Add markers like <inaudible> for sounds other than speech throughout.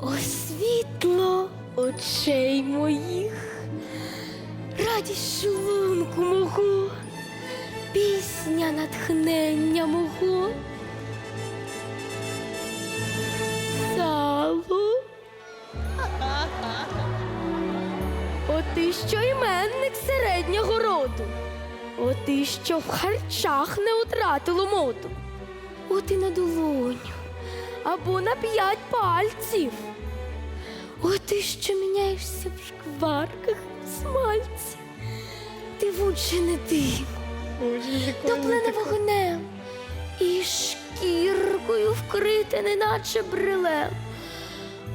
О світло очей моїх, радість шлунку мого, пісня натхнення мого. Сало. О ти, що іменник середнього роду. О ти, що в харчах не втратило моду. О ти на долоню або на п'ять пальців. О ти, що міняєшся в шкварках смальці. Ти вуче не дим, топлене вогнем і шкіркою вкрите, неначе брилем.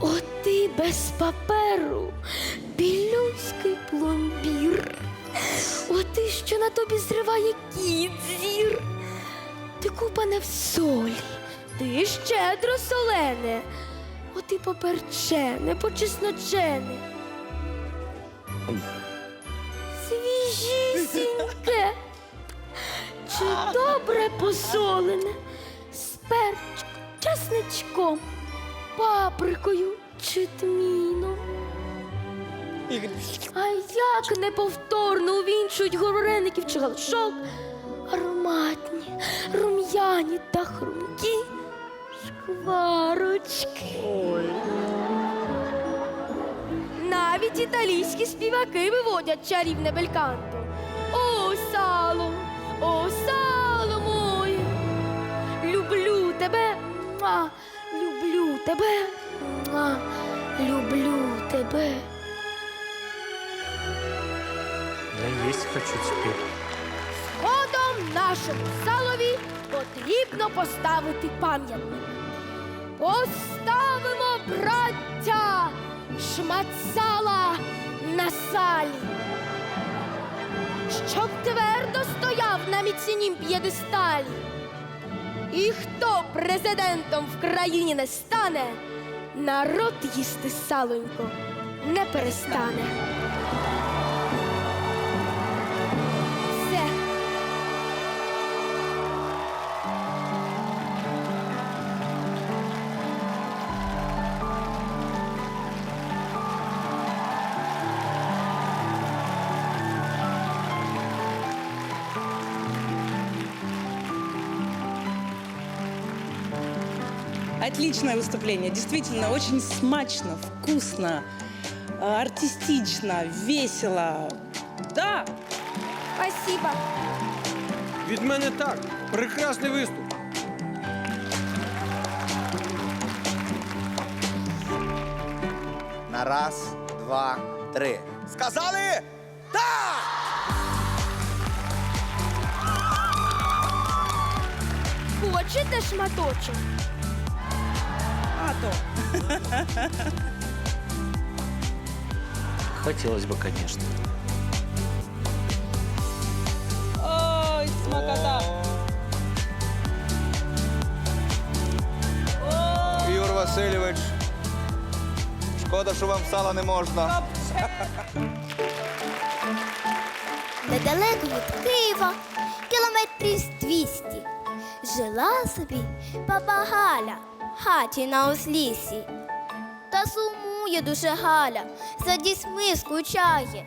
О ти без паперу, білюський пломбір. О ти, що на тобі зриває кіт зір. Ти купане в солі, ти щедро солене. О ти поперчене, почесночене. Свіжісіньке, чи добре посолене, з перчиком, часничком, паприкою чи тміном. А як неповторно увінчують гореників чи галушок, ароматні, рум'яні та хрумкі шкварочки. Навіть італійські співаки виводять чарівне бельканто. О, сало, о, сало моє, люблю тебе, муа, люблю тебе, муа, люблю тебе. Я есть хочу теперь. Згодом нашому салові потрібно поставити пам'ятник. Поставимо, браття, шмат на салі, щоб твердо стояв на міцнім п'єдесталі. І хто президентом в країні не стане, народ їсти салонько не перестане. Отличное выступление. Действительно, очень смачно, вкусно, э, артистично, весело. Да, Спасибо. Від мене так. Прекрасний виступ. На раз, два, три. Сказали? Так! Хочете шматочок? А то. <laughs> Хотелось бы, конечно. Ой, смакота. Юр Васильович. Шкода, що вам сала не можна. Недалеко від Києва, кілометрів з 200, жила собі баба Галя хаті на ослісі. Та сумує дуже Галя, за дітьми скучає,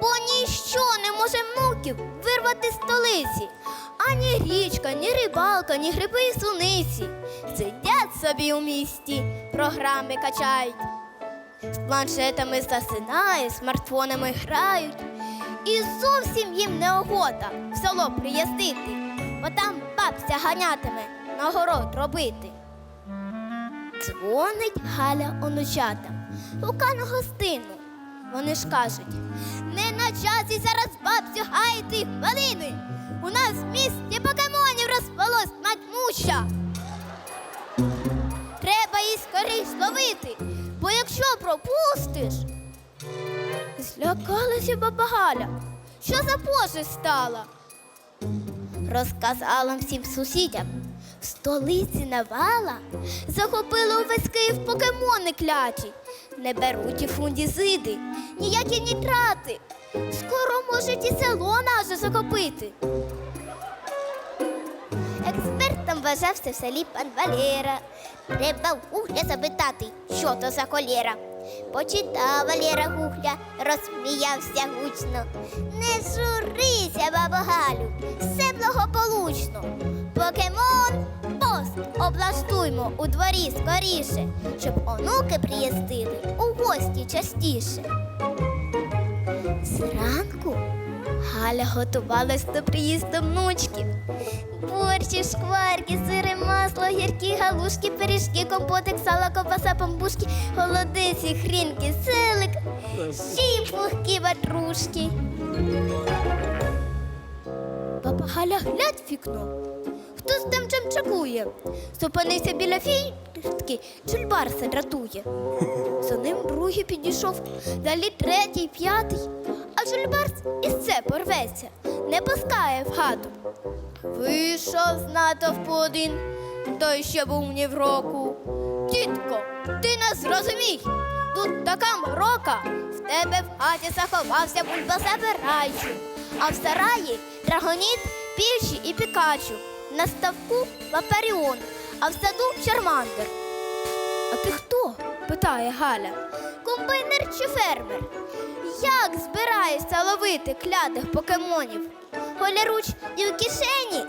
бо ніщо не може муків вирвати столиці. Ані річка, ні рибалка, ні гриби і суниці. Сидять собі у місті, програми качають. З планшетами засинають, смартфонами грають. І зовсім їм неохота в село приїздити, бо там бабця ганятиме на город робити. Дзвонить Галя онучатам, гука на гостину. Вони ж кажуть, не на часі зараз бабцю гаяти хвилини. У нас в місті покемонів розпалось матьмуща. Треба її скоріш ловити, бо якщо пропустиш, Злякалася баба Галя. Що за пошесть стала? Розказала всім сусідям. В столиці Навала захопили увесь Київ покемони кляті. Не беруть і фундізиди, ніякі нітрати. Скоро можуть і село наше захопити. Експертам Розважався в селі пан Валера. Треба в гугля запитати, що то за холєра. Почитав Валера гугля, розсміявся гучно. Не журися, бабо Галю, все благополучно. Покемон, пост облаштуймо у дворі скоріше, щоб онуки приїздили у гості частіше. Зранку Галя готувалась до приїзду внучків. Борщі, шкварки, сири, масло, гіркі, галушки, пиріжки, компотик, сала, ковбаса, памбушки, холодиці, хрінки, селик, пухкі ватрушки. Баба Галя глядь в вікно. Хто з тим чим чекує? Зупинився біля фіртки, чульбарса дратує. За ним другий підійшов, далі третій, п'ятий, а жульбарс і це порветься, не пускає в хату. Вийшов з натовпу один, той ще був ні в року. Тітко, ти нас зрозумій, тут така морока, в тебе в хаті заховався бульба забирайчу, а в сараї драгоніт, піші і пікачу, на ставку паперіон, а в саду чармандер. А ти хто? питає Галя. Комбайнер чи фермер? Як збираєшся ловити клятих покемонів? Голяруч і в кишені?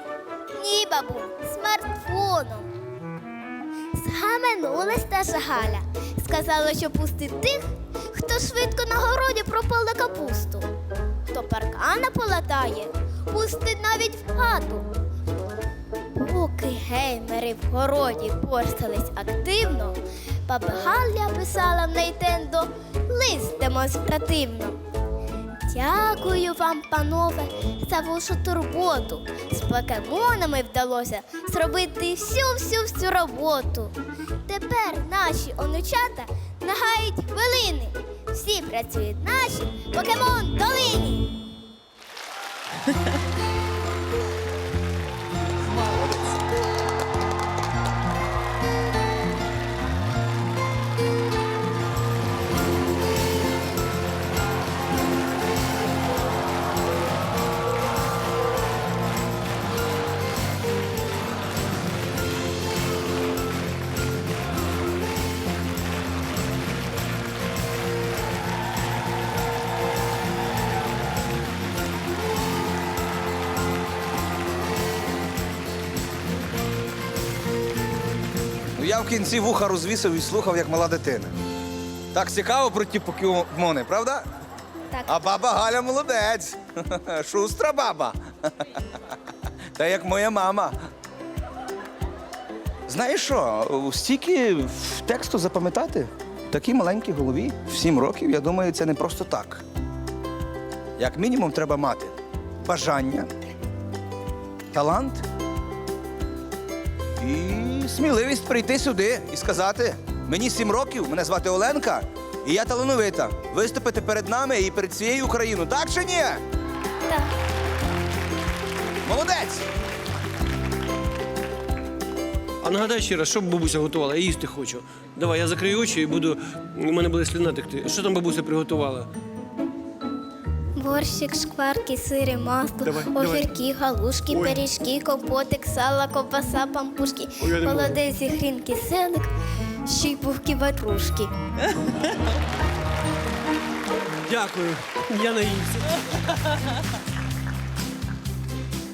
Ні, бабу, смартфоном. Схаменулась наша Галя. Сказала, що пустить тих, хто швидко на городі пропале капусту. Хто паркана полатає, пустить навіть в хату. Поки геймери в городі порстались активно, баба писала в Нейтендо лист демонстративно. Дякую вам, панове, за вашу турботу. З покемонами вдалося зробити всю-всю всю роботу. Тепер наші онучата нагають хвилини. Всі працюють наші покемон долині. <laughs> в кінці вуха розвісив і слухав, як мала дитина. Так цікаво про ті покемони, правда? Так. А баба Галя молодець. <laughs> Шустра баба. <laughs> Та як моя мама. Знаєш що, стільки тексту запам'ятати в такій маленькій голові в сім років, я думаю, це не просто так. Як мінімум, треба мати бажання, талант і сміливість прийти сюди і сказати: мені сім років, мене звати Оленка, і я талановита. Виступити перед нами і перед цією Україною. Так чи ні? Так. Молодець! А нагадай ще раз, що бабуся готувала? Я їсти хочу. Давай, я закрию очі і буду. У мене буде слюна текти. Що там бабуся приготувала? Борщик, шкварки, сири, масло, Давай, огірки, галушки, Ой. пиріжки, компотик, сала, ковбаса, пампушки, Ой, я не можу. холодеці, хрінки, селик, ще й пухкі ватрушки. Дякую, я наївся.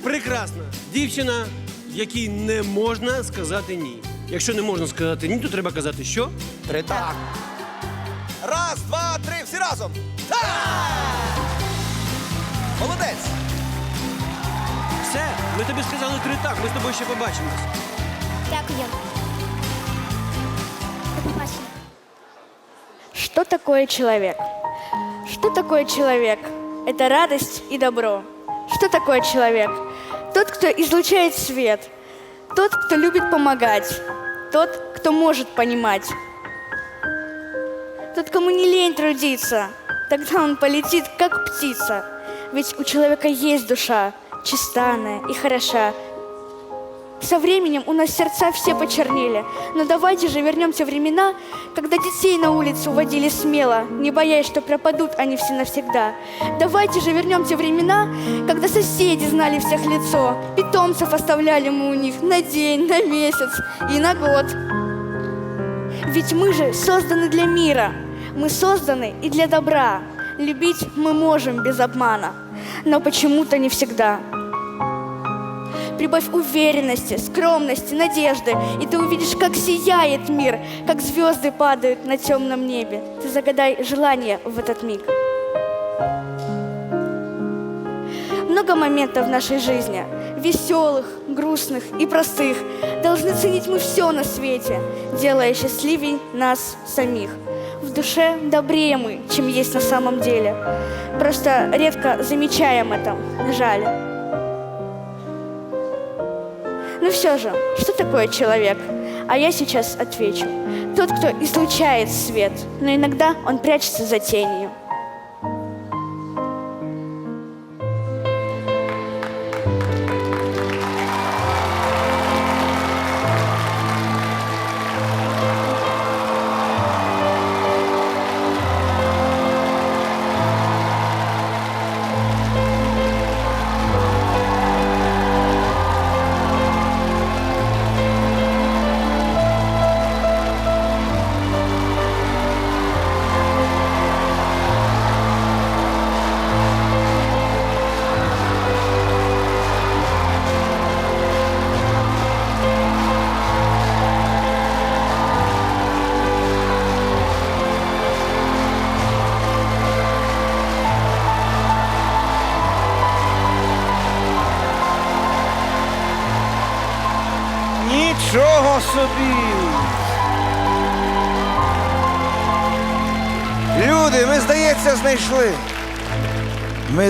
Прекрасна дівчина, якій не можна сказати ні. Якщо не можна сказати ні, то треба казати що? Три так. Раз, два, три, всі разом. Так! Молодець! Все, ми тобі сказали три так, ми з тобою ще побачимось. Дякую. До побачення. Что такое человек? Что такое человек? Это радость и добро. Что такое человек? Тот, кто излучает свет. Тот, кто любит помогать. Тот, кто может понимать. Тот, кому не лень трудиться. Тогда он полетит, как птица. Ведь у человека есть душа, чистанная и хороша. Со временем у нас сердца все почернели. Но давайте же вернемся в времена, когда детей на улицу водили смело, не боясь, что пропадут они все навсегда. Давайте же вернемся в времена, когда соседи знали всех лицо, питомцев оставляли мы у них на день, на месяц и на год. Ведь мы же созданы для мира, мы созданы и для добра. Любить мы можем без обмана, но почему-то не всегда. Прибавь уверенности, скромности, надежды, и ты увидишь, как сияет мир, как звезды падают на темном небе. Ты загадай желание в этот миг. Много моментов в нашей жизни, веселых, грустных и простых. Должны ценить мы все на свете, делая счастливей нас самих. Душе добрее мы, чем есть на самом деле. Просто редко замечаем это, жаль. Ну все же, что такое человек? А я сейчас отвечу. Тот, кто излучает свет, но иногда он прячется за тенью.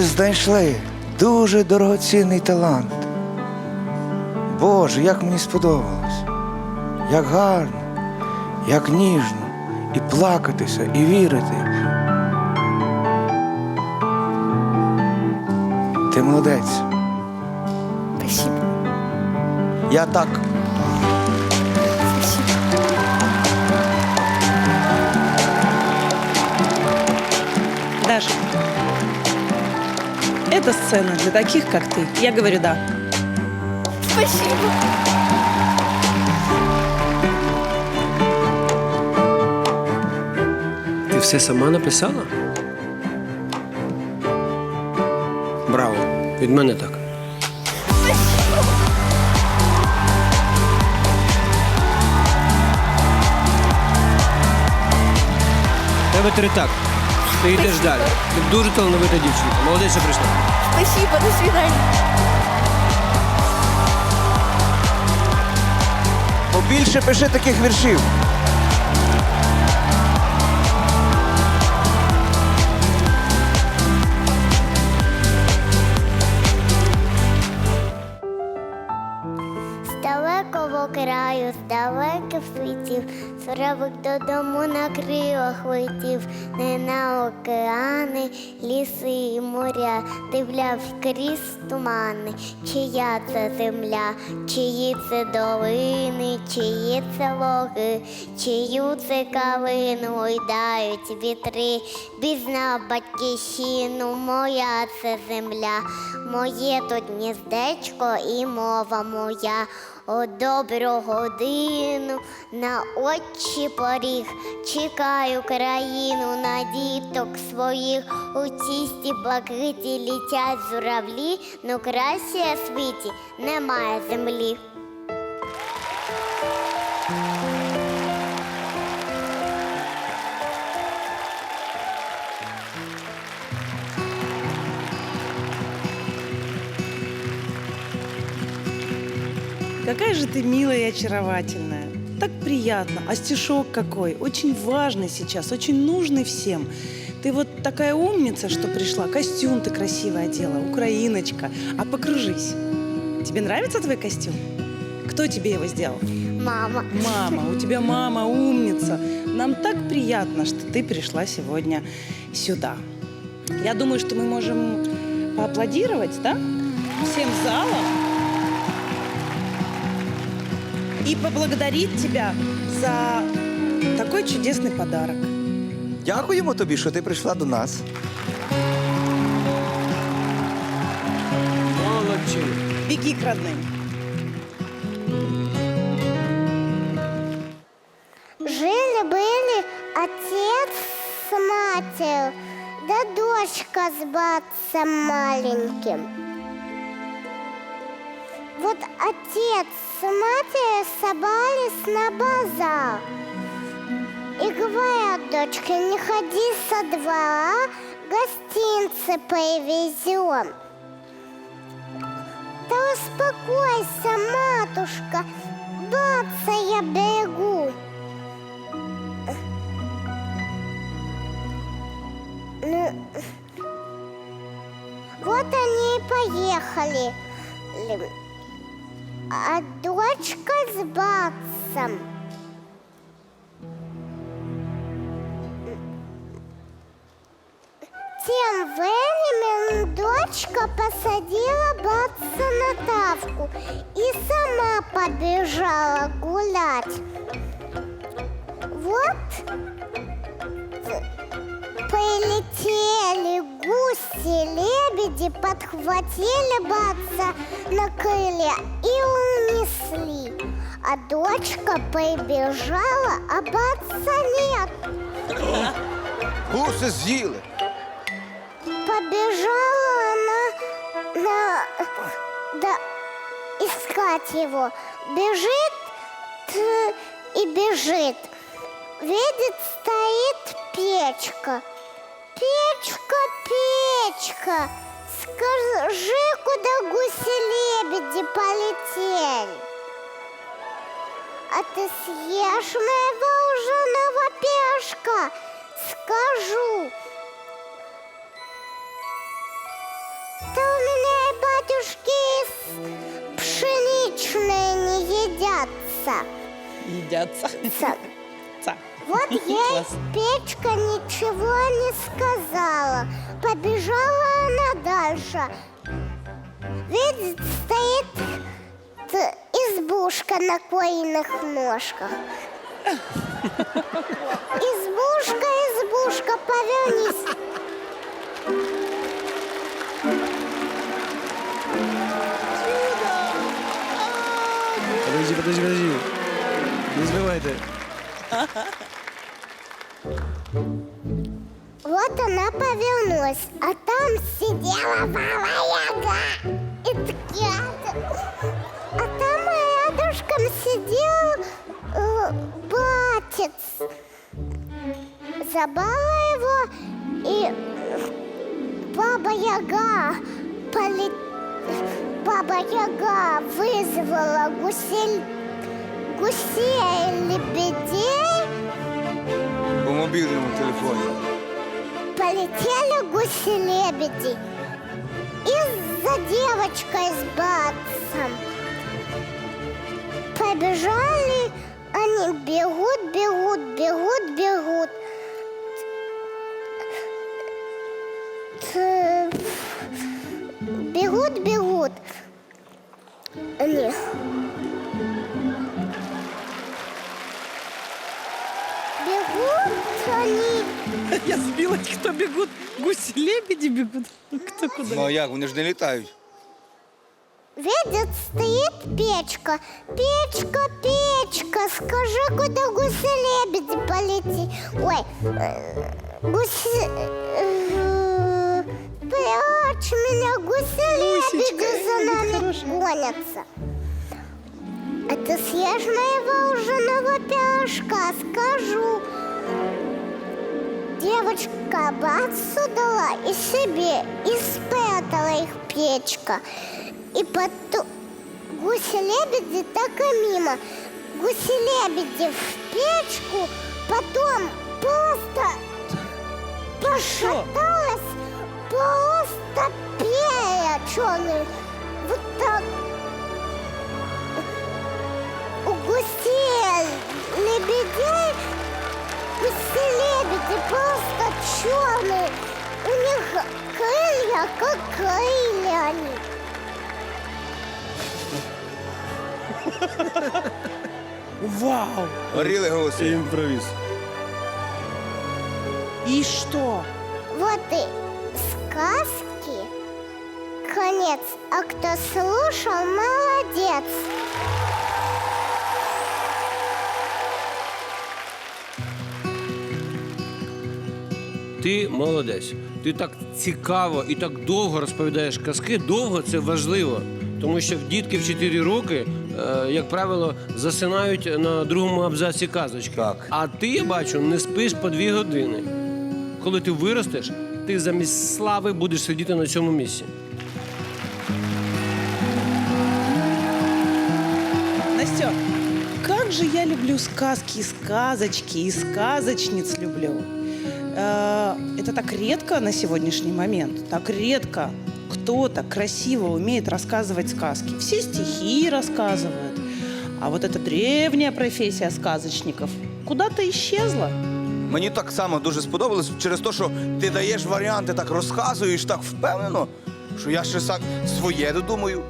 Знайшли дуже дорогоцінний талант. Боже, як мені сподобалось. Як гарно, як ніжно. І плакатися, і вірити. Ти молодець. Спасибо. Я так. Даша, это сцена для таких, как ты. Я говорю да. Спасибо. Ти все сама написала? Браво! Від мене так. Тебе три так. Ти йдеш далі. Ти дуже талановита дівчинка. Молодець, що прийшла. Спасибо, до свидання. Побільше пиши таких віршів. Соравик додому на крилах летів, не на океани, ліси і моря, дивлявсь крізь тумани, чия це земля, чиї це долини, чиї це логи, чию це калину гойдають вітри, бізна батьківщину, моя це земля, моє тут гніздечко і мова моя. О добру годину на очі поріг, чекаю країну на діток своїх. У тісті блакиті літять журавлі, ну краще світі немає землі. Какая же ты милая и очаровательная. Так приятно. А стишок какой? Очень важный сейчас, очень нужный всем. Ты вот такая умница, что пришла. Костюм ты красиво одела, украиночка. А покружись. Тебе нравится твой костюм? Кто тебе его сделал? Мама. Мама, у тебя мама умница. Нам так приятно, что ты пришла сегодня сюда. Я думаю, что мы можем поаплодировать, да? Всем залом. И поблагодарить тебя за такой чудесный подарок. Дякуємо тобі, що ти прийшла до нас. Молодчина. Беги к родным. Жили-были отец с матерью, да дочка с братцем маленьким. Вот отец с матерью собрались на базар. И говорят, дочка, не ходи со двора, гостинцы привезем. Да успокойся, матушка, братца я берегу. Ну, вот они и поехали. А дочка с братцем. Тем временем дочка посадила братца на тавку и сама побежала гулять. Вот Полетели гуси, лебеди, подхватили баца на крылья и унесли. А дочка прибежала, а баца нет. Гуси з'їли. Побежала она на, да, искать его. Бежит и бежит. Видит, стоит печка. Печка, печка, скажи, куда гуси-лебеди полетели? А ты съешь моего ужаного пешка? Скажу. Да у меня и батюшки пшеничные не едятся. Едятся. Вот ей печка ничего не сказала. Побежала она дальше. Видит, стоит избушка на куриных ножках. Избушка, избушка, повернись. Подожди, подожди, подожди. Не збивайте. Вот она повернулась, а там сидела Баба Яга и ткет. А там рядышком сидел э, батец. Забрала его, и Баба Яга полет... Баба Яга вызвала гусель... гусей лебедей По мобільному телефоні. полетели гуси-лебеди. И за девочкой с братцем. Побежали, они бегут, бегут, бегут, бегут. Бегут, бегут. Они. Я сбилась, кто бегут. Гуси-лебеди бегут. Кто куда? Ну а як, вони ж не літають. Видит, стоит печка. Печка, печка, скажи, куда гуси-лебеди полети. Ой, э, гуси... э, Прячь меня, гуси-лебеди за нами гонятся. А ты съешь моего ужиного пирожка, скажу. Девочка бацу дала и себе, и спрятала их печка. И потом гуси-лебеди так и мимо. Гуси-лебеди в печку, потом просто пошаталась, просто перья черные. Вот так у гусей лебедей гуси-лебеди просто черные. У них крылья, как крылья они. Вау! Горіли голоси. Імпровіз. И что? Вот и сказки. Конец. А кто слушал, молодец. Ти молодець. Ти так цікаво і так довго розповідаєш казки. Довго це важливо. Тому що дітки в 4 роки, е, як правило, засинають на другому абзаці казочки. Так. А ти, я бачу, не спиш по дві години. Коли ти виростеш, ти замість слави будеш сидіти на цьому місці. Настя, как же я люблю сказки и сказочки, и сказочниц люблю. Э, Это так редко на сегодняшний момент, так редко кто-то красиво умеет рассказывать сказки. Все стихи рассказывают. А вот эта древняя профессия сказочников куда-то исчезла. Мені так само дуже сподобалось через те, що ти даєш варіанти, так розказуєш так впевнено, що я ще сак своє додумаю.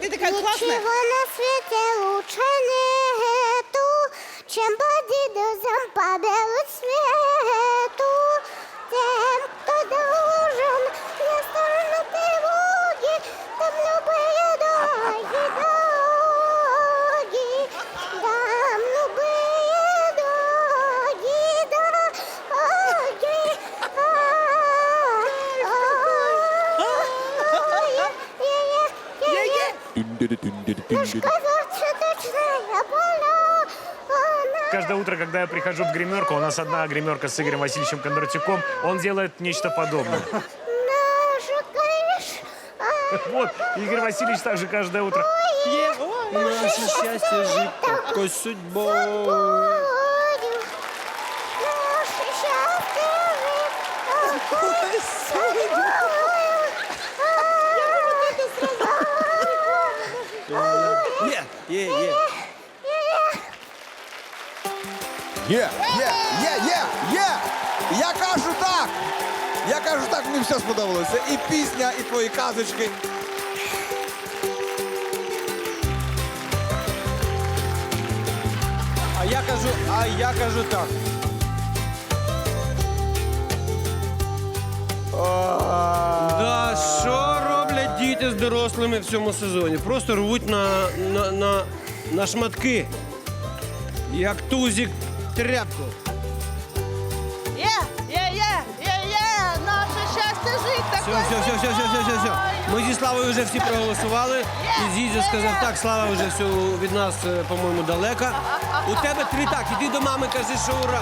Ты такая классная. Ничего на свете лучше нету, чем по дедузам по белу Свету. Тем, кто должен, не сторону тревоги, там любые дороги, дороги, там любые дороги, дороги. Ну сказать, что гримерку, у нас одна гримерка с Игорем Васильевичем Кондратюком, он делает нечто подобное. наша, конечно, Вот, Игорь Васильевич также каждое утро. Наше щастя жить такой судьбою. Ой, наше счастье жить такой судьбой. Є, є, є, є, є! Я кажу так! Я кажу так, мені все сподобалося. І пісня, і твої казочки. А я кажу, а я кажу так. Да, що роблять діти з дорослими в цьому сезоні? Просто рвуть на, на, на, на шматки. Як тузик тряпку. Є, є, є, є, є, наше щастя жить Все, все, все, все, все, все, все, все. Ми зі Славою вже всі проголосували. І Зізя сказав, так, Слава вже все від нас, е, по-моєму, далека. У тебе три так, іди до мами, кажи, що ура.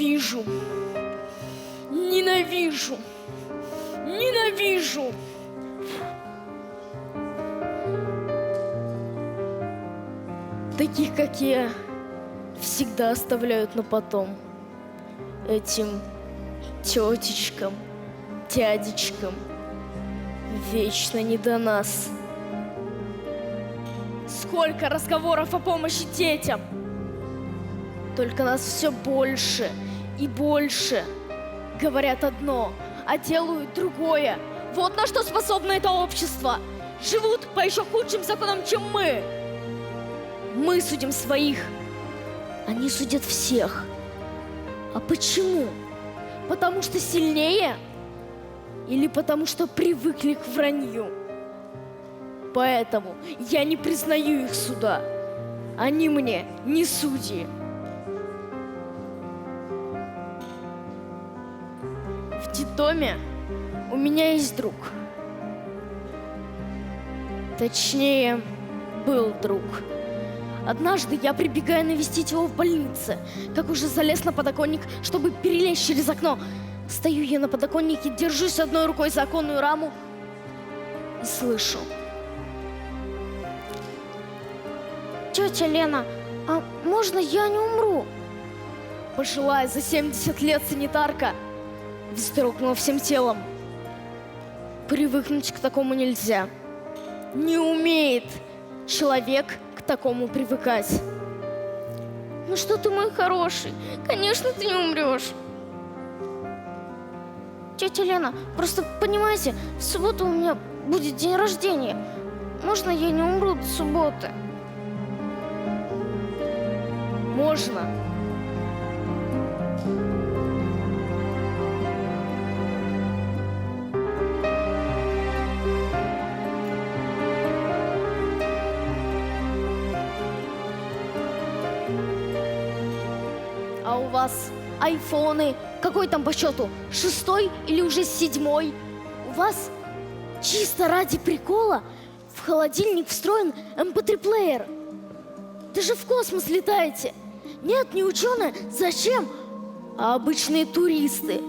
Ненавижу. Ненавижу. Ненавижу. Таких, как я, всегда оставляют на потом. Этим тетечкам, дядечкам. Вечно не до нас. Сколько разговоров о помощи детям. Только нас все больше и больше. Говорят одно, а делают другое. Вот на что способно это общество. Живут по еще худшим законам, чем мы. Мы судим своих, они судят всех. А почему? Потому что сильнее? Или потому что привыкли к вранью? Поэтому я не признаю их суда. Они мне не судьи. В детдоме у меня есть друг. Точнее, был друг. Однажды я прибегаю навестить его в больнице, как уже залез на подоконник, чтобы перелезть через окно. Стою я на подоконнике, держусь одной рукой за оконную раму и слышу. Тетя Лена, а можно я не умру? Пожилая за 70 лет санитарка вздрогнула всем телом. Привыкнуть к такому нельзя. Не умеет человек к такому привыкать. Ну что ты, мой хороший, конечно, ты не умрешь. Тетя Лена, просто понимаете, в субботу у меня будет день рождения. Можно я не умру до субботы? Можно. Айфоны какой там по счету? Шестой или уже седьмой? У вас чисто ради прикола в холодильник встроен MP3-плеер. Даже в космос летаете. Нет, не ученые. Зачем? А обычные туристы.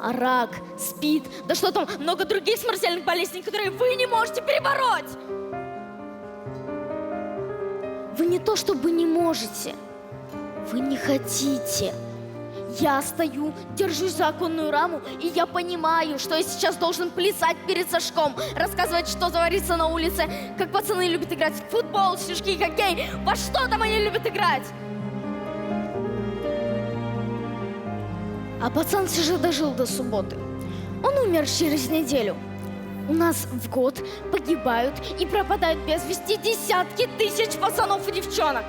А рак, спид, да что там, много других смертельных болезней, которые вы не можете перебороть. Вы не то чтобы не можете, вы не хотите. Я стою, держусь за оконную раму, и я понимаю, что я сейчас должен плясать перед Сашком, рассказывать, что творится на улице, как пацаны любят играть в футбол, снежки, хоккей, во что там они любят играть. А пацан все же дожил до субботы. Он умер через неделю. У нас в год погибают и пропадают без вести десятки тысяч пацанов и девчонок.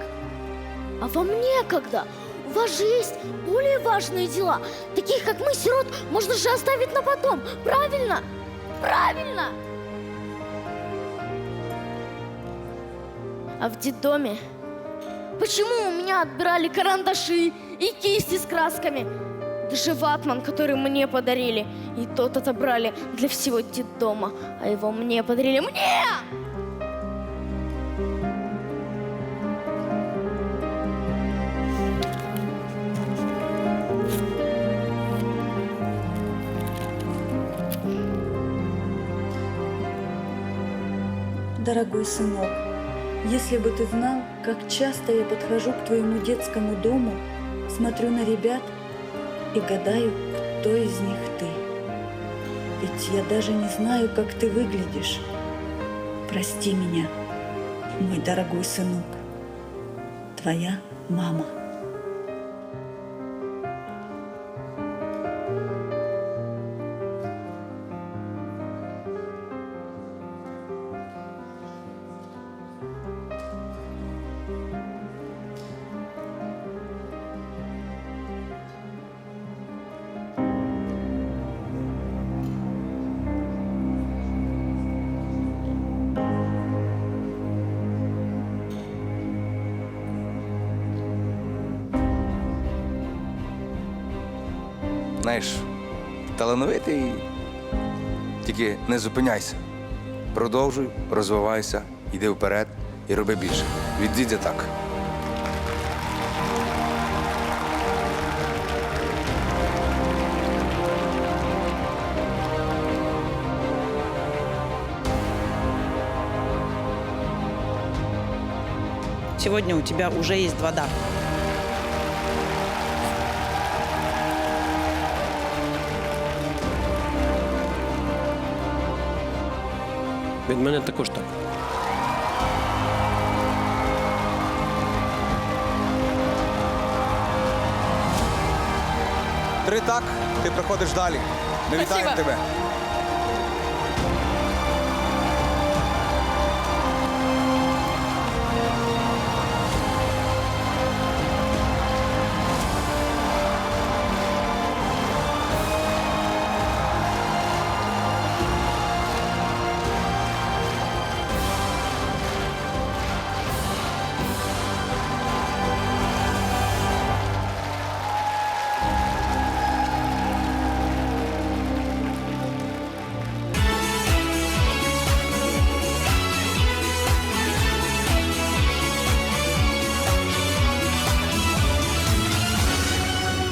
А вам некогда. У вас же есть более важные дела. Таких, как мы, сирот, можно же оставить на потом. Правильно? Правильно! А в детдоме? Почему у меня отбирали карандаши и кисти с красками? Даже ватман, который мне подарили, и тот отобрали для всего детдома, а его мне подарили мне! Дорогой сынок, если бы ты знал, как часто я подхожу к твоему детскому дому, смотрю на ребят и гадаю, кто из них ты. Ведь я даже не знаю, как ты выглядишь. Прости меня, мой дорогой сынок. Твоя мама. Знаєш, талановитий, тільки не зупиняйся. Продовжуй, розвивайся, йди вперед і роби більше. Від так. Сегодня у тебя уже есть два «да». Від мене також так. Три так, ти проходиш далі. Ми вітаємо тебе.